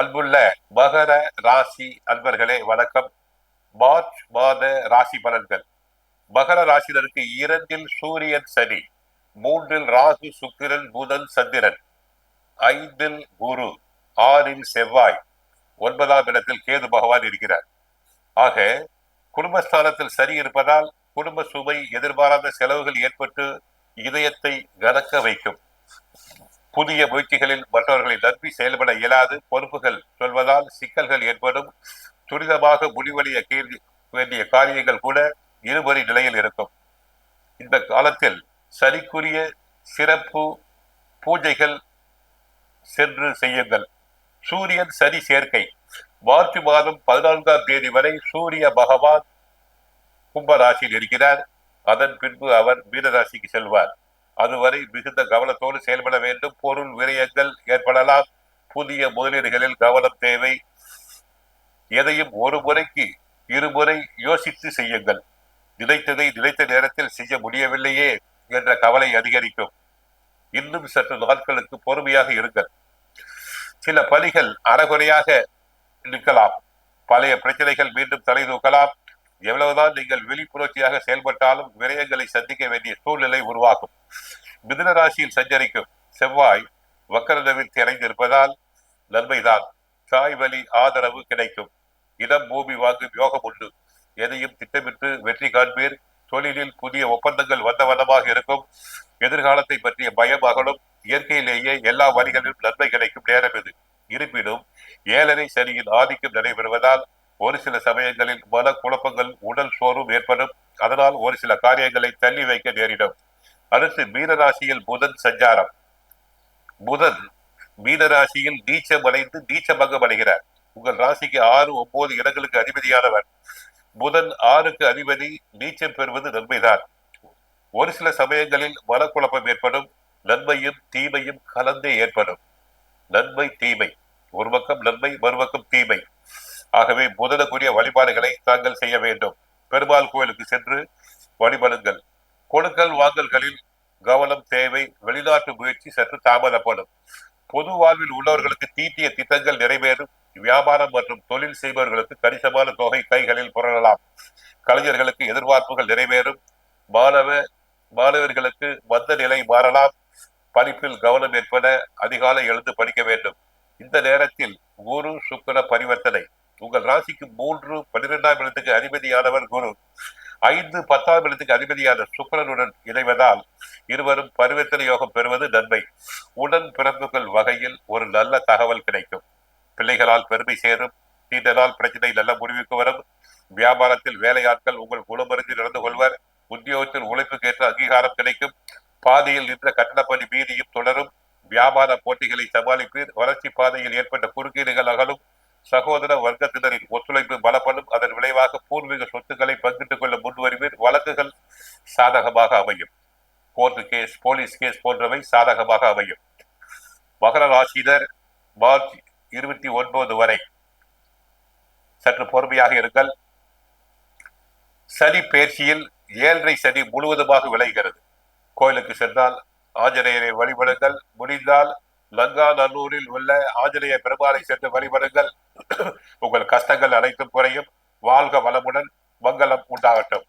அன்புள்ள மகர ராசி அன்பர்களே வணக்கம். மார்ச் மாத ராசி பலன்கள். மகர ராசினருக்கு இரண்டில் சூரியன் சனி மூன்றில் ராகு சுக்கிரன் புதன் சந்திரன் ஐந்தில் குரு ஆறில் செவ்வாய் ஒன்பதாம் இடத்தில் கேது பகவான் இருக்கிறார். ஆக குடும்பஸ்தானத்தில் சரி இருப்பதால் குடும்ப சுமை எதிர்பாராத செலவுகள் ஏற்பட்டு இதயத்தை கனக்க வைக்கும். புதிய முயற்சிகளில் மற்றவர்களை நம்பி செயல்பட இயலாது. பொறுப்புகள் சொல்வதால் சிக்கல்கள் ஏற்படும். துரிதமாக முடிவடைய கேள்வி வேண்டிய காரியங்கள் கூட இருபறி நிலையில் இருக்கும். இந்த காலத்தில் சரிக்குரிய சிறப்பு பூஜைகள் சென்று செய்யுங்கள். சூரியன் சனி சேர்க்கை. மார்ச் மாதம் பதினான்காம் தேதி வரை சூரிய பகவான் கும்பராசியில் இருக்கிறார். அதன் பின்பு அவர் மீனராசிக்கு செல்வார். அதுவரை மிகுந்த கவனத்தோடு செயல்பட வேண்டும். பொருள் விரயங்கள் ஏற்படலாம். புதிய முதலீடுகளில் கவனம் தேவை. எதையும் ஒரு முறைக்கு இருமுறை யோசித்து செய்யுங்கள். நினைத்ததை நினைத்த நேரத்தில் செய்ய முடியவில்லையே என்ற கவலை அதிகரிக்கும். இன்னும் சற்று நாட்களுக்கு பொறுமையாக இருங்கள். சில பணிகள் அறகுறையாக நிற்கலாம் பழைய பிரச்சனைகள் மீண்டும் தலை தூக்கலாம். எவ்வளவுதான் நீங்கள் விழிப்புணர்ச்சியாக செயல்பட்டாலும் விரயங்களை சந்திக்க வேண்டிய சூழ்நிலை உருவாகும். மிதுன ராசியில் சஞ்சரிக்கும் செவ்வாய் வக்கரதவில் திறந்திருப்பதால் நன்மைதான். தாய் வழி ஆதரவு கிடைக்கும். இடம் பூமி வாங்கும் யோகம் உண்டு. எதையும் திட்டமிட்டு வெற்றி காண்பீர். தொழிலில் புதிய ஒப்பந்தங்கள் வந்த வண்ணமாக இருக்கும். எதிர்காலத்தை பற்றிய பயம் அகலும். இயற்கையிலேயே எல்லா வழிகளிலும் நன்மை கிடைக்கும் நேரம் இது. இருப்பினும் ஏழரை சனியின் ஆதிக்கம் நடைபெறுவதால் ஒரு சில சமயங்களில் மன குழப்பங்கள் உடல் சோர்வும் ஏற்படும். அதனால் ஒரு சில காரியங்களை தள்ளி வைக்க நேரிடும். அடுத்து மீனராசியில் புதன் சஞ்சாரம். புதன் மீனராசியில் நீச்சம் அடைந்து அடைகிறார். உங்கள் ராசிக்கு ஆறு ஒன்பது இடங்களுக்கு அதிபதியானவர். புதன் ஆறுக்கு அதிபதி நீச்சம் பெறுவது நன்மைதான். ஒரு சில சமயங்களில் மனக்குழப்பம் ஏற்படும். நன்மையும் தீமையும் கலந்தே ஏற்படும். நன்மை தீமை. ஒரு பக்கம் நன்மை மறுபக்கம் ஆகவே புதனுக்குரிய வழிபாடுகளை தாங்கள் செய்ய வேண்டும். பெருமாள் கோயிலுக்கு சென்று வழிபடுங்கள். கொடுக்கல் வாங்கல்களில் கவனம் தேவை வெளிநாட்டு முயற்சி சற்று தாமதப்படும். பொது வாழ்வில் உள்ளவர்களுக்கு தீட்டிய திட்டங்கள் நிறைவேறும். வியாபாரம் மற்றும் தொழில் செய்பவர்களுக்கு கணிசமான தொகை கைகளில் புரளலாம். கலைஞர்களுக்கு எதிர்பார்ப்புகள் நிறைவேறும். மாணவ மாணவர்களுக்கு மந்த நிலை மாறலாம். படிப்பில் கவனம் என்பன அதிகாலை எழுந்து படிக்க வேண்டும். இந்த நேரத்தில் குரு சுக்கர பரிவர்த்தனை. உங்கள் ராசிக்கு மூன்று பன்னிரெண்டாம் இடத்துக்கு அதிபதியானவர் குரு. ஐந்து பத்தாம் இடத்துக்கு அதிபதியான சுக்கரனுடன் இணைவதால் இருவரும் பரிவர்த்தனை யோகம் பெறுவது நன்மை. உடன் பிறப்புகள் வகையில் ஒரு நல்ல தகவல் கிடைக்கும். பிள்ளைகளால் பெருமை சேரும். நீண்ட நாள் பிரச்சனை நல்ல முடிவுக்கு வரும். வியாபாரத்தில் வேலையாட்கள் உங்கள் குணமருந்து நடந்து கொள்வர். உத்தியோகத்தில் உழைப்புக்கேற்ற அங்கீகாரம் கிடைக்கும். பாதையில் நின்ற கட்டணப்பணி மீதியும் தொடரும். வியாபார போட்டிகளை சமாளிப்பீர். வளர்ச்சி பாதையில் ஏற்பட்ட குறுக்கீடுகள் அகலும். சகோதர வர்க்கத்தினரின் ஒத்துழைப்பு பலப்படும். அதன் விளைவாக பூர்வீக சொத்துக்களை பங்கிட்டுக் கொள்ள முன்வருவீர் வழக்குகள் சாதகமாக அமையும். கோர்ட்டு கேஸ் போலீஸ் கேஸ் போன்றவை சாதகமாக அமையும். மகர ராசினர் மார்ச் இருபத்தி ஒன்பது வரை சற்று பொறுமையாக இருங்கள். சனி பயிற்சியில் ஏழரை சனி முழுவதுமாக விளைகிறது. கோயிலுக்கு சென்றால் ஆஞ்சநேயரை வழிபடுங்கள். முடிந்தால் லங்கா நல்லூரில் உள்ள ஆஞ்சநேய பெருமாளை சென்று வழிபடுங்கள். உங்கள் கஷ்டங்கள் அனைத்தும் குறையும். வாழ்க வளமுடன். மங்களம் உண்டாகட்டும்.